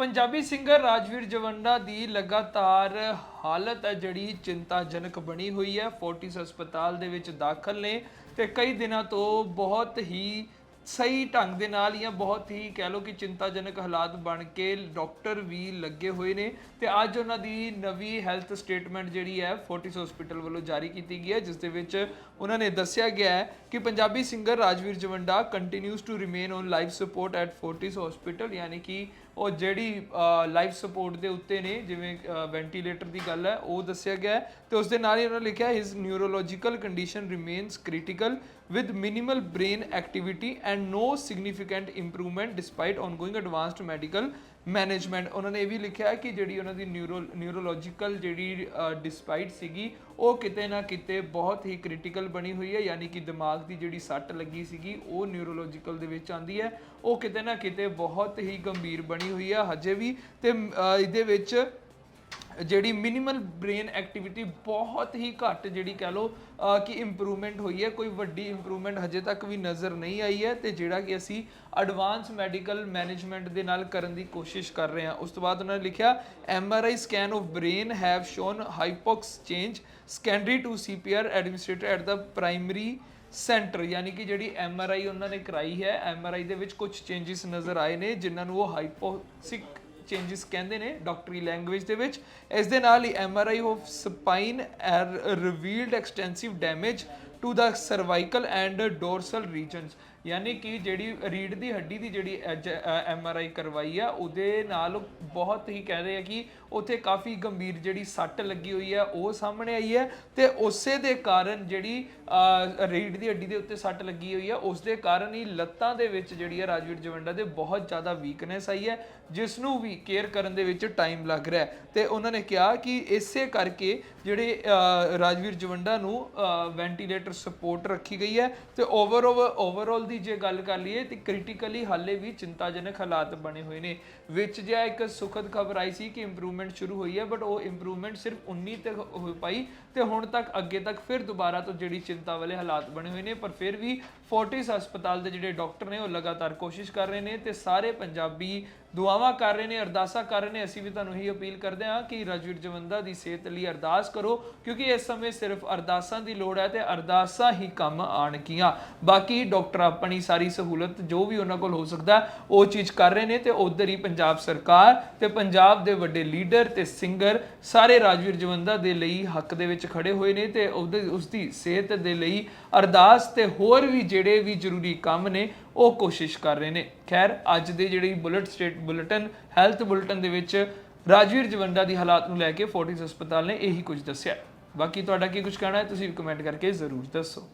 Punjabi singer Rajvir Jawanda ਦੀ ਲਗਾਤਾਰ ਹਾਲਤ ਹੈ ਜਿਹੜੀ ਚਿੰਤਾਜਨਕ ਬਣੀ ਹੋਈ ਹੈ। ਫੋਰਟਿਸ ਹਸਪਤਾਲ ਦੇ ਵਿੱਚ ਦਾਖਲ ਨੇ ਤੇ ਕਈ ਦਿਨਾਂ ਤੋਂ ਬਹੁਤ ਹੀ ਸਹੀ ਢੰਗ ਦੇ ਨਾਲ ਜਾਂ ਬਹੁਤ ਹੀ ਕਹਿ ਲਓ ਕਿ ਚਿੰਤਾਜਨਕ ਹਾਲਾਤ ਬਣ ਕੇ ਡਾਕਟਰ ਵੀ ਲੱਗੇ ਹੋਏ ਨੇ ਤੇ ਅੱਜ ਉਹਨਾਂ ਦੀ ਨਵੀਂ ਹੈਲਥ ਸਟੇਟਮੈਂਟ ਜਿਹੜੀ ਹੈ ਫੋਰਟਿਸ ਹਸਪੀਟਲ ਵੱਲੋਂ ਜਾਰੀ ਕੀਤੀ ਗਈ ਹੈ, ਜਿਸ ਦੇ ਵਿੱਚ ਉਹਨਾਂ ਨੇ ਦੱਸਿਆ ਗਿਆ ਹੈ ਕਿ Punjabi singer Rajvir Jawanda continues to remain on life support at Fortis hospital, ਯਾਨੀ ਕਿ ਉਹ ਜਿਹੜੀ ਲਾਈਫ ਸਪੋਰਟ ਦੇ ਉੱਤੇ ਨੇ ਜਿਵੇਂ ਵੈਂਟੀਲੇਟਰ ਦੀ ਗੱਲ ਹੈ ਉਹ ਦੱਸਿਆ ਗਿਆ ਹੈ ਤੇ ਉਸ ਦੇ ਨਾਲ ਹੀ ਉਹਨਾਂ ਲਿਖਿਆ his neurological condition remains critical with minimal brain activity and no significant improvement despite ongoing advanced medical management ਉਹਨਾਂ ਨੇ ਇਹ ਵੀ ਲਿਖਿਆ ਕਿ ਜਿਹੜੀ ਉਹਨਾਂ ਦੀ ਨਿਊਰੋ ਨਿਊਰੋਲੋਜੀਕਲ ਜਿਹੜੀ ਡਿਸਪਾਈਟ ਸੀਗੀ, ਉਹ ਕਿਤੇ ਨਾ ਕਿਤੇ ਬਹੁਤ ਹੀ ਕ੍ਰਿਟੀਕਲ ਬਣੀ ਹੋਈ ਹੈ, ਯਾਨੀ ਕਿ ਦਿਮਾਗ ਦੀ ਜਿਹੜੀ ਸੱਟ ਲੱਗੀ ਸੀਗੀ, ਉਹ ਨਿਊਰੋਲੋਜੀਕਲ ਦੇ ਵਿੱਚ ਆਂਦੀ ਹੈ। ਉਹ ਕਿਤੇ ਨਾ ਕਿਤੇ ਬਹੁਤ ਹੀ ਗੰਭੀਰ ਬਣੀ ਹੋਈ ਹੈ, ਹਜੇ ਵੀ। ਤੇ ਇਹਦੇ ਵਿੱਚ ਜਿਹੜੀ ਮਿਨੀਮਲ ਬ੍ਰੇਨ ਐਕਟੀਵਿਟੀ ਬਹੁਤ ਹੀ ਘੱਟ ਜਿਹੜੀ ਕਹਿ ਲਓ ਕਿ ਇੰਪਰੂਵਮੈਂਟ ਹੋਈ ਹੈ, ਕੋਈ ਵੱਡੀ ਇੰਪਰੂਵਮੈਂਟ ਹਜੇ ਤੱਕ ਵੀ ਨਜ਼ਰ ਨਹੀਂ ਆਈ ਹੈ ਤੇ ਜਿਹੜਾ ਕਿ ਅਸੀਂ ਐਡਵਾਂਸ ਮੈਡੀਕਲ ਮੈਨੇਜਮੈਂਟ ਦੇ ਨਾਲ ਕਰਨ ਦੀ ਕੋਸ਼ਿਸ਼ ਕਰ ਰਹੇ ਹਾਂ। ਉਸ ਤੋਂ ਬਾਅਦ ਉਹਨਾਂ ਨੇ ਲਿਖਿਆ M R I scan of brain have shown hypoxic change secondary to C P R administrator at the primary centre ਯਾਨੀ ਕਿ ਜਿਹੜੀ ਐੱਮ ਆਰ ਆਈ ਉਹਨਾਂ ਨੇ ਕਰਾਈ ਹੈ ਐੱਮ ਆਰ ਆਈ ਦੇ ਵਿੱਚ ਕੁਝ ਚੇਂਜਸ ਨਜ਼ਰ ਆਏ ਨੇ, ਜਿਨ੍ਹਾਂ ਨੂੰ ਉਹ ਹਾਈਪੋਸਿਕ ਚੇਂਜਸ ਕਹਿੰਦੇ ਨੇ ਡਾਕਟਰੀ ਲੈਂਗੁਏਜ ਦੇ ਵਿੱਚ। ਇਸ ਦੇ ਨਾਲ ਹੀ MRI of spine revealed extensive damage to the cervical and dorsal regions ਯਾਨੀ ਕਿ ਜਿਹੜੀ ਰੀੜ ਦੀ ਹੱਡੀ ਦੀ ਜਿਹੜੀ ਐਮ ਆਰ ਆਈ ਕਰਵਾਈ ਆ, ਉਹਦੇ ਨਾਲ ਬਹੁਤ ਹੀ ਕਹਿ ਰਹੇ ਆ ਕਿ ਉੱਥੇ ਕਾਫੀ ਗੰਭੀਰ ਜਿਹੜੀ ਸੱਟ ਲੱਗੀ ਹੋਈ ਹੈ ਉਹ ਸਾਹਮਣੇ ਆਈ ਹੈ ਤੇ ਉਸੇ ਦੇ ਕਾਰਨ ਜਿਹੜੀ ਰੀੜ ਦੀ ਹੱਡੀ ਦੇ ਉੱਤੇ ਸੱਟ ਲੱਗੀ ਹੋਈ ਹੈ ਉਸ ਦੇ ਕਾਰਨ ਹੀ ਲੱਤਾਂ ਦੇ ਵਿੱਚ ਜਿਹੜੀ ਹੈ ਰਾਜਵੀਰ ਜਵੰਡਾ ਦੇ ਬਹੁਤ ਜ਼ਿਆਦਾ ਵੀਕਨੈਸ ਆਈ ਹੈ, ਜਿਸ ਨੂੰ ਵੀ ਕੇਅਰ ਕਰਨ ਦੇ ਵਿੱਚ ਟਾਈਮ ਲੱਗ ਰਿਹਾ ਹੈ। ਤੇ ਉਹਨਾਂ ਨੇ ਕਿਹਾ ਕਿ ਇਸੇ ਕਰਕੇ ਜਿਹੜੇ ਰਾਜਵੀਰ ਜਵੰਡਾ ਨੂੰ ਵੈਂਟੀਲੇਟਰ ਸਪੋਰਟ ਰੱਖੀ ਗਈ ਹੈ ਤੇ ਓਵਰ ਓਵਰਆਲ ਦੀ ਜੇ ਗੱਲ ਕਰ ਲਈਏ ਤੇ ਕ੍ਰਿਟੀਕਲੀ ਹਾਲੇ ਵੀ ਚਿੰਤਾਜਨਕ ਹਾਲਾਤ ਬਣੇ ਹੋਏ ਨੇ, ਵਿੱਚ ਜਿਹਾ ਇੱਕ ਸੁਖਦ ਖਬਰ ਆਈ ਸੀ ਕਿ ਇੰਪਰੂਵਮੈਂਟ ਸ਼ੁਰੂ ਹੋਈ ਹੈ ਬਟ ਉਹ ਇੰਪਰੂਵਮੈਂਟ ਸਿਰਫ 19 ਤੱਕ ਹੋ ਪਾਈ ਤੇ ਹੁਣ ਤੱਕ ਅੱਗੇ ਤੱਕ ਫਿਰ ਦੁਬਾਰਾ ਤੋਂ ਜਿਹੜੀ ਚਿੰਤਾ ਵਾਲੇ ਹਾਲਾਤ ਬਣੇ ਹੋਏ ਨੇ, ਪਰ ਫਿਰ ਵੀ ਫੋਰਟਿਸ ਹਸਪਤਾਲ ਦੇ ਜਿਹੜੇ ਡਾਕਟਰ ਨੇ, ਉਹ ਲਗਾਤਾਰ ਕੋਸ਼ਿਸ਼ ਕਰ ਰਹੇ ਨੇ ਤੇ ਸਾਰੇ ਪੰਜਾਬੀ ਦੁਆਵਾਂ ਕਰ ਰਹੇ ਨੇ, ਅਰਦਾਸਾਂ ਕਰ ਰਹੇ ਨੇ। ਅਸੀਂ ਵੀ ਤੁਹਾਨੂੰ ਇਹੀ ਅਪੀਲ ਕਰਦੇ ਹਾਂ ਕਿ ਰਾਜਵੀਰ ਜਵੰਦਾ ਦੀ ਸਿਹਤ ਲਈ ਅਰਦਾਸ ਕਰੋ, ਕਿਉਂਕਿ ਇਸ ਸਮੇਂ ਸਿਰਫ ਅਰਦਾਸਾਂ ਦੀ ਲੋੜ ਹੈ ਤੇ ਅਰਦਾਸਾਂ ਹੀ ਕੰਮ ਆਣਗੀਆਂ ਬਾਕੀ ਡਾਕਟਰ ਆਪਣੀ ਸਾਰੀ ਸਹੂਲਤ ਜੋ ਵੀ ਉਹਨਾਂ ਕੋਲ ਹੋ ਸਕਦਾ, ਉਹ ਚੀਜ਼ ਕਰ ਰਹੇ ਨੇ ਤੇ ਉਧਰ ਹੀ ਪੰਜਾਬ ਸਰਕਾਰ ਤੇ ਪੰਜਾਬ ਦੇ ਵੱਡੇ ਲੀਡਰ ਤੇ ਸਿੰਗਰ ਸਾਰੇ ਰਾਜਵੀਰ ਜਵੰਦਾ ਦੇ ਲਈ ਹੱਕ ਦੇ ਵਿੱਚ ਖੜੇ ਹੋਏ ਨੇ ਤੇ ਉਹਦੇ ਉਸ ਦੀ ਸਿਹਤ ਦੇ ਲਈ ਅਰਦਾਸ ਤੇ ਹੋਰ ਵੀ ਜਿਹੜੇ ਵੀ ਜ਼ਰੂਰੀ ਕੰਮ ਨੇ, ਉਹ ਕੋਸ਼ਿਸ਼ ਕਰ ਰਹੇ ਨੇ। ਖੈਰ, ਅੱਜ ਦੇ ਜਿਹੜੀ bullet state, bulletin, health bulletin ਦੇ ਵਿੱਚ ਰਾਜਵੀਰ ਜਵੰਡਾ ਦੀ ਹਾਲਾਤ ਨੂੰ ਲੈ ਕੇ ਫੋਰਟਿਸ ਹਸਪਤਾਲ ਨੇ ਇਹੀ ਕੁਝ ਦੱਸਿਆ। ਬਾਕੀ ਤੁਹਾਡਾ ਕੀ ਕੁਝ ਕਹਿਣਾ ਹੈ ਤੁਸੀਂ ਕਮੈਂਟ ਕਰਕੇ ਜ਼ਰੂਰ ਦੱਸੋ।